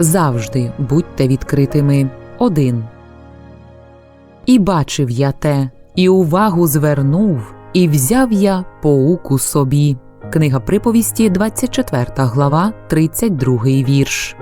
Завжди будьте відкритими. 1. І бачив я те, і увагу звернув, і взяв я поуку собі. Книга приповісті, 24 глава, 32 вірш.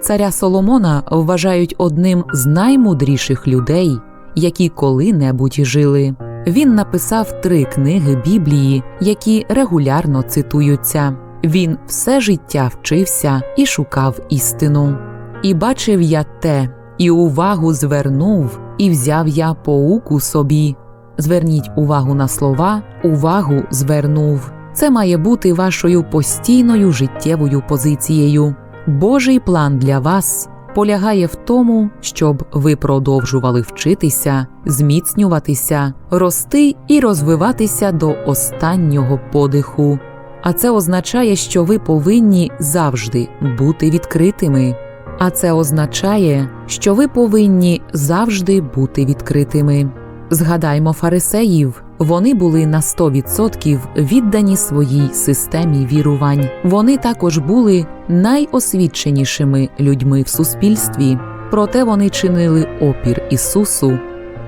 Царя Соломона вважають одним з наймудріших людей, які коли-небудь жили. Він написав три книги Біблії, які регулярно цитуються. Він все життя вчився і шукав істину. І бачив я те, і увагу звернув, і взяв я поуку собі. Зверніть увагу на слова, увагу звернув. Це має бути вашою постійною життєвою позицією. Божий план для вас полягає в тому, щоб ви продовжували вчитися, зміцнюватися, рости і розвиватися до останнього подиху. А це означає, що ви повинні завжди бути відкритими. А це означає, що ви повинні завжди бути відкритими. Згадаймо фарисеїв, вони були на 100% віддані своїй системі вірувань. Вони також були найосвіченішими людьми в суспільстві, проте вони чинили опір Ісусу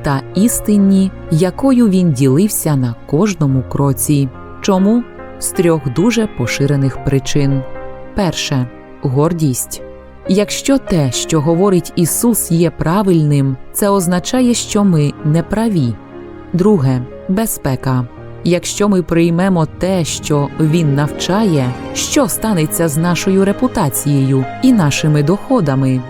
та істині, якою він ділився на кожному кроці. Чому? З трьох дуже поширених причин. Перше гордість. Якщо те, що говорить Ісус, є правильним, це означає, що ми не праві. Друге безпека. Якщо ми приймемо те, що Він навчає, що станеться з нашою репутацією і нашими доходами.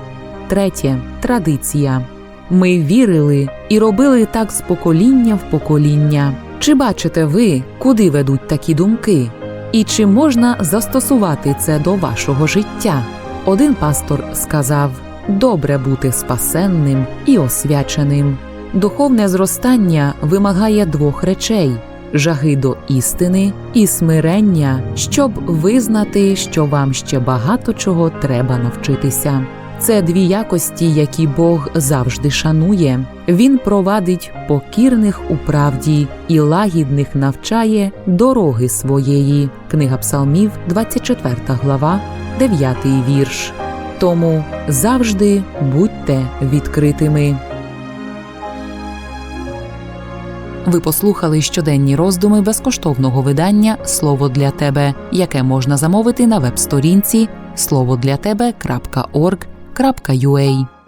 Третє традиція. Ми вірили і робили так з покоління в покоління. Чи бачите ви, куди ведуть такі думки? І чи можна застосувати це до вашого життя? Один пастор сказав: добре бути спасенним і освяченим. Духовне зростання вимагає двох речей: жаги до істини і смирення, щоб визнати, що вам ще багато чого треба навчитися. Це дві якості, які Бог завжди шанує. Він провадить покірних у правді і лагідних навчає дороги своєї. Книга Псалмів, 24 глава, 9 вірш. Тому завжди будьте відкритими. Ви послухали щоденні роздуми безкоштовного видання Слово для тебе, яке можна замовити на веб-сторінці словодлятебе.org.ua